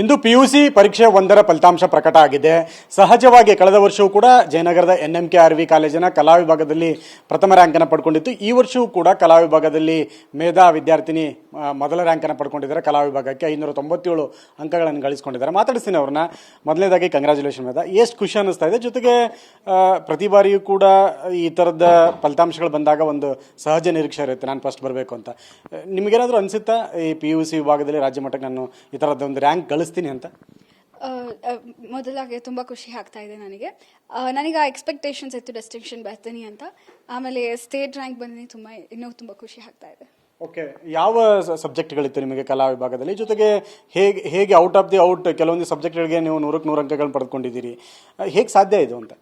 ಇಂದು P U C ಪರೀಕ್ಷೆ ಒಂದರ ಫಲಿತಾಂಶ ಪ್ರಕಟ ಆಗಿದೆ. ಸಹಜವಾಗಿ ಕಳೆದ ವರ್ಷವೂ ಕೂಡ ಜಯನಗರದ N M K R V ಕಾಲೇಜಿನ ಕಲಾ ವಿಭಾಗದಲ್ಲಿ ಪ್ರಥಮ ರ್ಯಾಂಕನ್ನು ಪಡ್ಕೊಂಡಿತ್ತು. ಈ ವರ್ಷವೂ ಕೂಡ ಕಲಾ ವಿಭಾಗದಲ್ಲಿ ಮೇಧಾ ವಿದ್ಯಾರ್ಥಿನಿ ಮೊದಲ ರ್ಯಾಂಕನ್ನು ಪಡ್ಕೊಂಡಿದ್ದಾರೆ. ಕಲಾ ವಿಭಾಗಕ್ಕೆ ಐನೂರ ತೊಂಬತ್ತೇಳು ಅಂಕಗಳನ್ನು ಗಳಿಸ್ಕೊಂಡಿದ್ದಾರೆ. ಮಾತಾಡಿಸ್ತೀನಿ ಅವ್ರನ್ನ. ಮೊದಲನೇದಾಗಿ ಕಂಗ್ರ್ಯಾಚುಲೇಷನ್ ಮೇಧಾ. ಎಷ್ಟು ಖುಷಿ ಅನ್ನಿಸ್ತಾ ಇದೆ. ಜೊತೆಗೆ ಪ್ರತಿ ಬಾರಿಯೂ ಕೂಡ ಈ ಥರದ ಫಲಿತಾಂಶಗಳು ಬಂದಾಗ ಒಂದು ಸಹಜ ನಿರೀಕ್ಷೆ ಇರುತ್ತೆ. ನಾನು ಫಸ್ಟ್ ಬರಬೇಕು ಅಂತ. ನಿಮಗೇನಾದರೂ ಅನಿಸುತ್ತಾ? ಈ ಪಿ ಯು ಸಿ ವಿಭಾಗದಲ್ಲಿ ರಾಜ್ಯ ಮಟ್ಟಕ್ಕೆ ನಾನು ಈ ಥರದ ಒಂದು ರ್ಯಾಂಕ್ ಗಳಿಸ್ತೀನಿ ಅಂತ ಮೊದಲಾಗಿ ತುಂಬ ಖುಷಿ ಆಗ್ತಾ ಇದೆ ನನಗೆ. ನನಗೆ ಆ ಎಕ್ಸ್ಪೆಕ್ಟೇಷನ್ಸ್ ಇತ್ತು ಡೆಸ್ಟಿನೇಷನ್ ಬರ್ತೀನಿ ಅಂತ. ಆಮೇಲೆ ಸ್ಟೇಟ್ ರ್ಯಾಂಕ್ ಬಂದಿನಿ ತುಂಬ ಇನ್ನೂ ತುಂಬ ಖುಷಿ ಆಗ್ತಾ ಇದೆ. ಓಕೆ ಯಾವ ಸಬ್ಜೆಕ್ಟ್ಗಳಿತ್ತು ನಿಮಗೆ ಕಲಾ ವಿಭಾಗದಲ್ಲಿ? ಜೊತೆಗೆ ಹೇಗೆ ಹೇಗೆ ಔಟ್ ಆಫ್ ದಿ ಔಟ್ ಕೆಲವೊಂದು ಸಬ್ಜೆಕ್ಟ್ಗಳಿಗೆ ನೀವು ನೂರಕ್ಕೆ ನೂರು ಅಂಕಗಳನ್ನು ಪಡೆದುಕೊಂಡಿದ್ದೀರಿ? ಹೇಗೆ ಸಾಧ್ಯ ಇದು ಅಂತ?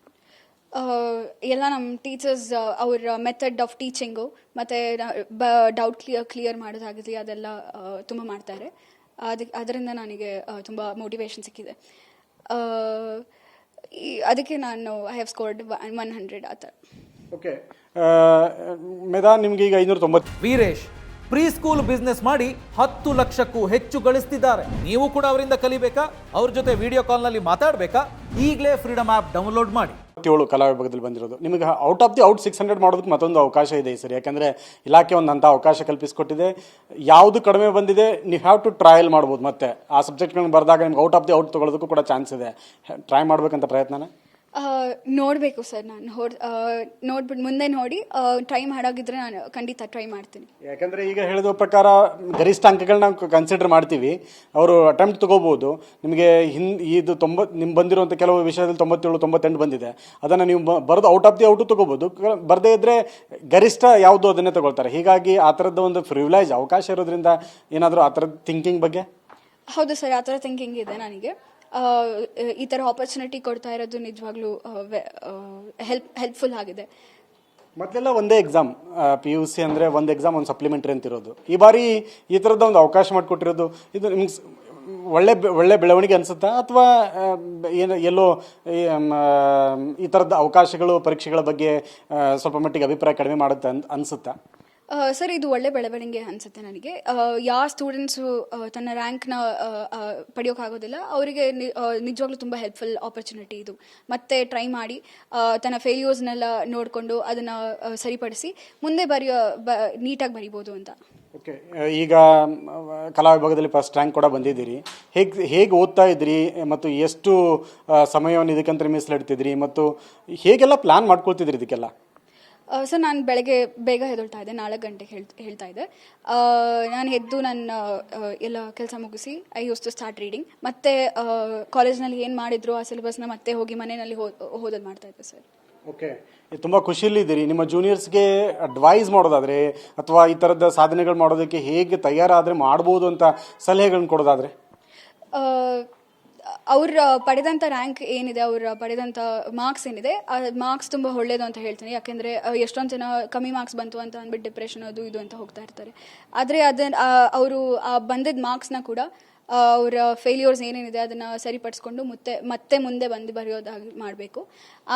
ಎಲ್ಲ ನಮ್ಮ ಟೀಚರ್ಸ್ ಅವ್ರ ಮೆಥಡ್ ಆಫ್ ಟೀಚಿಂಗು ಮತ್ತು ಡೌಟ್ ಕ್ಲಿಯರ್ ಕ್ಲಿಯರ್ ಮಾಡೋದಾಗಲಿ ಅದೆಲ್ಲ ತುಂಬ ಮಾಡ್ತಾರೆ. ಅದಕ್ಕೆ ಅದರಿಂದ ನನಗೆ ತುಂಬ ಮೋಟಿವೇಶನ್ ಸಿಕ್ಕಿದೆ. ಈ- ಅದಕ್ಕೆ ನಾನು I have scored one hundred ಆ ಥರ ಓಕೆ ಮೇಧಾ ನಿಮ್ಗೆ ಈಗ ಐನೂರ ತೊಂಬತ್ತು ವೀರೇಶ್ ಪ್ರೀ ಸ್ಕೂಲ್ ಬಿಸ್ನೆಸ್ ಮಾಡಿ ಹತ್ತು ಲಕ್ಷಕ್ಕೂ ಹೆಚ್ಚು ಗಳಿಸ್ತಿದ್ದಾರೆ. ನೀವು ಕೂಡ ಅವರಿಂದ ಕಲಿಬೇಕಾ? ಅವ್ರ ಜೊತೆ ವಿಡಿಯೋ ಕಾಲ್ನಲ್ಲಿ ಮಾತಾಡಬೇಕಾ? ಈಗಲೇ ಫ್ರೀಡಮ್ ಆ್ಯಪ್ ಡೌನ್ಲೋಡ್ ಮಾಡಿ. ಏಳು ಕಲಾ ವಿಭಾಗದಲ್ಲಿ ಬಂದಿರೋದು. ನಿಮಗೆ out of the out six hundred ಮಾಡೋದಕ್ಕೆ ಮತ್ತೊಂದು ಅವಕಾಶ ಇದೆ ಸರ್. ಯಾಕಂದರೆ ಇಲಾಖೆ ಒಂದು ಅಂಥ ಅವಕಾಶ ಕಲ್ಪಿಸಿಕೊಟ್ಟಿದೆ. ಯಾವುದು ಕಡಿಮೆ ಬಂದಿದೆ ನೀವು ಹ್ಯಾವ್ ಟು ಟ್ರಯಲ್ ಮಾಡ್ಬೋದು ಮತ್ತೆ. ಆ ಸಬ್ಜೆಕ್ಟ್ಗಳನ್ನ ಬರೆದಾಗ ನಿಮ್ಗೆ ಔಟ್ ಆಫ್ ದಿ ಔಟ್ ತೊಗೊಳೋದಕ್ಕೂ ಕೂಡ ಚಾನ್ಸ್ ಇದೆ. ಟ್ರೈ ಮಾಡಬೇಕಂತ ಪ್ರಯತ್ನನ? ನೋಡಬೇಕು ಸರ್ ನಾನು. ಹೊಡ್ ನೋಡ್ಬಿಟ್ಟು ಮುಂದೆ ನೋಡಿ. ಟ್ರೈ ಮಾಡೋಗಿದ್ರೆ ನಾನು ಖಂಡಿತ ಟ್ರೈ ಮಾಡ್ತೀನಿ. ಯಾಕಂದ್ರೆ ಈಗ ಹೇಳಿದ ಪ್ರಕಾರ ಗರಿಷ್ಠ ಅಂಕಗಳನ್ನ ಕನ್ಸಿಡರ್ ಮಾಡ್ತೀವಿ. ಅವರು ಅಟೆಂಪ್ಟ್ ತಗೋಬಹುದು ನಿಮಗೆ ಹಿಂದ್ ಇದು ತೊಂಬತ್ ನಿಮ್ಗೆ ಬಂದಿರುವಂಥ ಕೆಲವು ವಿಷಯದಲ್ಲಿ ತೊಂಬತ್ತೇಳು ತೊಂಬತ್ತೆಂಟು ಬಂದಿದೆ. ಅದನ್ನು ನೀವು ಬರೆದು ಔಟ್ ಆಫ್ ದಿ ಔಟು ತಗೋಬಹುದು ಬರದೇ ಇದ್ರೆ ಗರಿಷ್ಠ ಯಾವುದು ಅದನ್ನೇ ತಗೊಳ್ತಾರೆ. ಹೀಗಾಗಿ ಆ ಥರದ ಒಂದು ಫ್ರಿವಿಲೈಜ್ ಅವಕಾಶ ಇರೋದ್ರಿಂದ ಏನಾದರೂ ಆ ಥರದ ಥಿಂಕಿಂಗ್ ಬಗ್ಗೆ? ಹೌದು ಸರ್ ಆ ಥರ ಥಿಂಕಿಂಗ್ ಇದೆ ನನಗೆ. ಈ ಥರ ಆಪರ್ಚುನಿಟಿ ಕೊಡ್ತಾ ಇರೋದು ನಿಜವಾಗ್ಲೂ ಹೆಲ್ಪ್ ಹೆಲ್ಪ್ಫುಲ್ ಆಗಿದೆ. ಮೊದಲೆಲ್ಲ ಒಂದೇ ಎಕ್ಸಾಮ್ ಪಿ ಯು ಸಿ ಅಂದರೆ ಒಂದು ಎಕ್ಸಾಮ್ ಒಂದು ಸಪ್ಲಿಮೆಂಟ್ರಿ ಅಂತ ಇರೋದು. ಈ ಬಾರಿ ಈ ಥರದ ಒಂದು ಅವಕಾಶ ಮಾಡಿಕೊಟ್ಟಿರೋದು ಇದು ನಿಮ್ಗೆ ಒಳ್ಳೆ ಒಳ್ಳೆ ಬೆಳವಣಿಗೆ ಅನಿಸುತ್ತಾ? ಅಥವಾ ಏನು ಎಲ್ಲೋ ಈ, ಥರದ ಅವಕಾಶಗಳು ಪರೀಕ್ಷೆಗಳ ಬಗ್ಗೆ ಸ್ವಲ್ಪ ಮಟ್ಟಿಗೆ ಅಭಿಪ್ರಾಯ ಕಡಿಮೆ ಮಾಡುತ್ತೆ ಅಂತ ಅನಿಸುತ್ತಾ? ಸರ್, ಇದು ಒಳ್ಳೆ ಬೆಳವಣಿಗೆ ಅನಿಸುತ್ತೆ ನನಗೆ. ಯಾವ ಸ್ಟೂಡೆಂಟ್ಸು ತನ್ನ ರ್ಯಾಂಕ್ನ ಪಡೆಯೋಕ್ಕಾಗೋದಿಲ್ಲ ಅವರಿಗೆ ನಿಜವಾಗ್ಲೂ ತುಂಬ ಹೆಲ್ಪ್ಫುಲ್ ಆಪರ್ಚುನಿಟಿ ಇದು. ಮತ್ತೆ ಟ್ರೈ ಮಾಡಿ ತನ್ನ ಫೇಲ್ಯೂರ್ಸ್ನೆಲ್ಲ ನೋಡಿಕೊಂಡು ಅದನ್ನು ಸರಿಪಡಿಸಿ ಮುಂದೆ ಬರೆಯೋ, ಬ, ನೀಟಾಗಿ ಬರಿಬೋದು ಅಂತ. ಓಕೆ ಈಗ ಕಲಾ ವಿಭಾಗದಲ್ಲಿ ಫಸ್ಟ್ ರ್ಯಾಂಕ್ ಕೂಡ ಬಂದಿದ್ದೀರಿ. ಹೇಗೆ ಹೇಗೆ ಓದ್ತಾ ಇದ್ರಿ? ಮತ್ತು ಎಷ್ಟು ಸಮಯವನ್ನು ಇದಕ್ಕಂತ ಮೀಸಲಿಡ್ತಿದ್ರಿ? ಮತ್ತು ಹೇಗೆಲ್ಲ ಪ್ಲಾನ್ ಮಾಡ್ಕೊಳ್ತಿದ್ರಿ ಇದಕ್ಕೆಲ್ಲ? ಸರ್ ನಾನು ಬೆಳಗ್ಗೆ ಬೇಗ ಹೆದೊಳ್ತಾ ಇದ್ದೆ ನಾಲ್ಕು ಗಂಟೆಗೆ ಹೇಳ್ ಹೇಳ್ತಾ ಇದ್ದೆ. ನಾನು ಎದ್ದು ನನ್ನ ಎಲ್ಲ ಕೆಲಸ ಮುಗಿಸಿ I use to start reading. ಮತ್ತೆ ಕಾಲೇಜ್ನಲ್ಲಿ ಏನು ಮಾಡಿದ್ರು ಆ ಸಿಲೆಬಸ್ನ ಮತ್ತೆ ಹೋಗಿ ಮನೆಯಲ್ಲಿ ಓದೋದು ಮಾಡ್ತಾ ಇದ್ದೆ ಸರ್ ಓಕೆ. ತುಂಬ ಖುಷಿಯಲ್ಲಿದ್ದೀರಿ. ನಿಮ್ಮ ಜೂನಿಯರ್ಸ್ಗೆ ಅಡ್ವೈಸ್ ಮಾಡೋದಾದರೆ ಅಥವಾ ಈ ಥರದ ಸಾಧನೆಗಳು ಮಾಡೋದಕ್ಕೆ ಹೇಗೆ ತಯಾರಾದರೆ ಮಾಡ್ಬೋದು ಅಂತ ಸಲಹೆಗಳನ್ನ ಕೊಡೋದಾದ್ರೆ? ಅವ್ರ ಪಡೆದಂಥ ರ್ಯಾಂಕ್ ಏನಿದೆ, ಅವ್ರ ಪಡೆದಂಥ ಮಾರ್ಕ್ಸ್ ಏನಿದೆ, ಆ ಮಾರ್ಕ್ಸ್ ತುಂಬ ಒಳ್ಳೇದು ಅಂತ ಹೇಳ್ತೀನಿ. ಯಾಕೆಂದರೆ ಎಷ್ಟೊಂದು ಜನ ಕಮ್ಮಿ ಮಾರ್ಕ್ಸ್ ಬಂತು ಅಂತ ಅಂದ್ಬಿಟ್ಟು ಡಿಪ್ರೆಷನ್ ಅದು ಇದು ಅಂತ ಹೋಗ್ತಾ ಇರ್ತಾರೆ. ಆದರೆ ಅದನ್ನು ಅವರು, ಆ ಬಂದಿದ್ದ ಮಾರ್ಕ್ಸ್ನ ಕೂಡ ಅವರ ಫೇಲ್ಯೂರ್ಸ್ ಏನೇನಿದೆ ಅದನ್ನು ಸರಿಪಡಿಸ್ಕೊಂಡು ಮತ್ತೆ ಮತ್ತೆ ಮುಂದೆ ಬಂದು ಬರೆಯೋದಾಗಿ ಮಾಡಬೇಕು.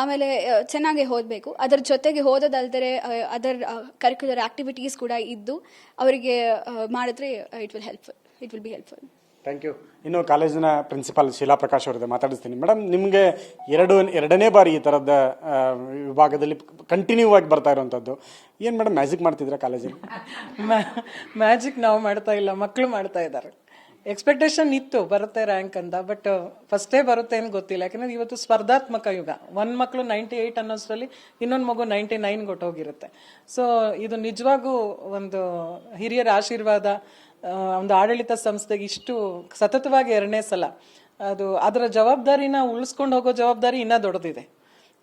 ಆಮೇಲೆ ಚೆನ್ನಾಗಿ ಓದಬೇಕು. ಅದರ ಜೊತೆಗೆ ಓದೋದಲ್ದರೆ ಅದರ ಕರಿಕ್ಯುಲರ್ ಆ್ಯಕ್ಟಿವಿಟೀಸ್ ಕೂಡ ಇದ್ದು, ಅವರಿಗೆ ಮಾಡಿದ್ರೆ it will helpful it will be helpful thank you ಇನ್ನು ಕಾಲೇಜಿನ ಪ್ರಿನ್ಸಿಪಾಲ್ ಶೀಲಾ ಪ್ರಕಾಶ್ ಅವರದ್ದು ಮಾತಾಡಿಸ್ತೀನಿ. ಮೇಡಮ್ ನಿಮಗೆ ಎರಡು, ಎರಡನೇ ಬಾರಿ ಈ ಥರದ ವಿಭಾಗದಲ್ಲಿ ಕಂಟಿನ್ಯೂ ಆಗಿ ಬರ್ತಾ ಇರುವಂಥದ್ದು ಏನು ಮೇಡಮ್ ಮ್ಯಾಜಿಕ್ ಮಾಡ್ತಿದ್ರೆ ಕಾಲೇಜಲ್ಲಿ? ಮ್ಯಾಜಿಕ್ ನಾವು ಮಾಡ್ತಾ ಇಲ್ಲ ಮಕ್ಕಳು ಮಾಡ್ತಾ ಇದ್ದಾರೆ. ಎಕ್ಸ್ಪೆಕ್ಟೇಷನ್ ಇತ್ತು, ಬರುತ್ತೆ ರ್ಯಾಂಕ್ ಅಂತ ಬಟ್ ಫಸ್ಟೇ ಬರುತ್ತೆ ಏನು ಗೊತ್ತಿಲ್ಲ. ಯಾಕಂದ್ರೆ ಇವತ್ತು ಸ್ಪರ್ಧಾತ್ಮಕ ಯುಗ. ಒಂದು ಮಕ್ಕಳು ನೈಂಟಿ ಏಯ್ಟ್ ಅನ್ನೋಷ್ಟರಲ್ಲಿ ಇನ್ನೊಂದು ಮಗು ನೈಂಟಿ ನೈನ್ ಕೊಟ್ಟೋಗಿರುತ್ತೆ. ಸೊ ಇದು ನಿಜವಾಗೂ ಒಂದು ಹಿರಿಯರ ಆಶೀರ್ವಾದ ಒಂದು ಆಡಳಿತ ಸಂಸ್ಥೆಗೆ ಇಷ್ಟು ಸತತವಾಗಿ ಎರಡನೇ ಸಲ. ಅದು ಅದರ ಜವಾಬ್ದಾರಿನ ಉಳಿಸ್ಕೊಂಡು ಹೋಗೋ ಜವಾಬ್ದಾರಿ ಇನ್ನೂ ದೊಡ್ಡದಿದೆ.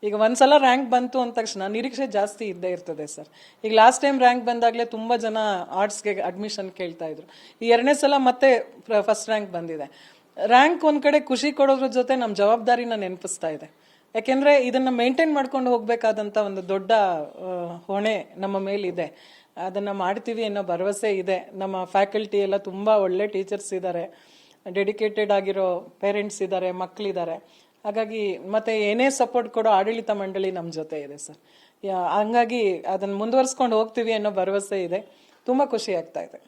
ಈಗ ಒಂದ್ಸಲ ರ್ಯಾಂಕ್ ಬಂತು ಅಂದ ತಕ್ಷಣ ನಿರೀಕ್ಷೆ ಜಾಸ್ತಿ ಇದ್ದೇ ಇರ್ತದೆ ಸರ್. ಈಗ ಲಾಸ್ಟ್ ಟೈಮ್ ರ್ಯಾಂಕ್ ಬಂದಾಗಲೇ ತುಂಬ ಜನ ಆರ್ಟ್ಸ್ಗೆ ಅಡ್ಮಿಷನ್ ಕೇಳ್ತಾ ಇದ್ರು. ಈ ಎರಡನೇ ಸಲ ಮತ್ತೆ ಫಸ್ಟ್ ರ್ಯಾಂಕ್ ಬಂದಿದೆ. ರ್ಯಾಂಕ್ ಒಂದು ಕಡೆ ಖುಷಿ ಕೊಡೋದ್ರ ಜೊತೆ ನಮ್ಮ ಜವಾಬ್ದಾರಿನ ನೆನಪಿಸ್ತಾ ಇದೆ. ಯಾಕೆಂದ್ರೆ ಇದನ್ನ ಮೇಂಟೈನ್ ಮಾಡ್ಕೊಂಡು ಹೋಗ್ಬೇಕಾದಂತ ಒಂದು ದೊಡ್ಡ ಹೊಣೆ ನಮ್ಮ ಮೇಲಿದೆ. ಅದನ್ನ ಮಾಡ್ತೀವಿ ಅನ್ನೋ ಭರವಸೆ ಇದೆ. ನಮ್ಮ ಫ್ಯಾಕಲ್ಟಿ ಎಲ್ಲ ತುಂಬಾ ಒಳ್ಳೆ ಟೀಚರ್ಸ್ ಇದ್ದಾರೆ ಡೆಡಿಕೇಟೆಡ್ ಆಗಿರೋ ಪೇರೆಂಟ್ಸ್ ಇದ್ದಾರೆ ಮಕ್ಕಳಿದ್ದಾರೆ ಹಾಗಾಗಿ ಮತ್ತೆ ಏನೇ ಸಪೋರ್ಟ್ ಕೊಡೋ ಆಡಳಿತ ಮಂಡಳಿ ನಮ್ಮ ಜೊತೆ ಇದೆ ಸರ್. ಹಂಗಾಗಿ ಅದನ್ನ ಮುಂದುವರ್ಸ್ಕೊಂಡು ಹೋಗ್ತೀವಿ ಅನ್ನೋ ಭರವಸೆ ಇದೆ. ತುಂಬಾ ಖುಷಿ ಆಗ್ತಾ ಇದೆ.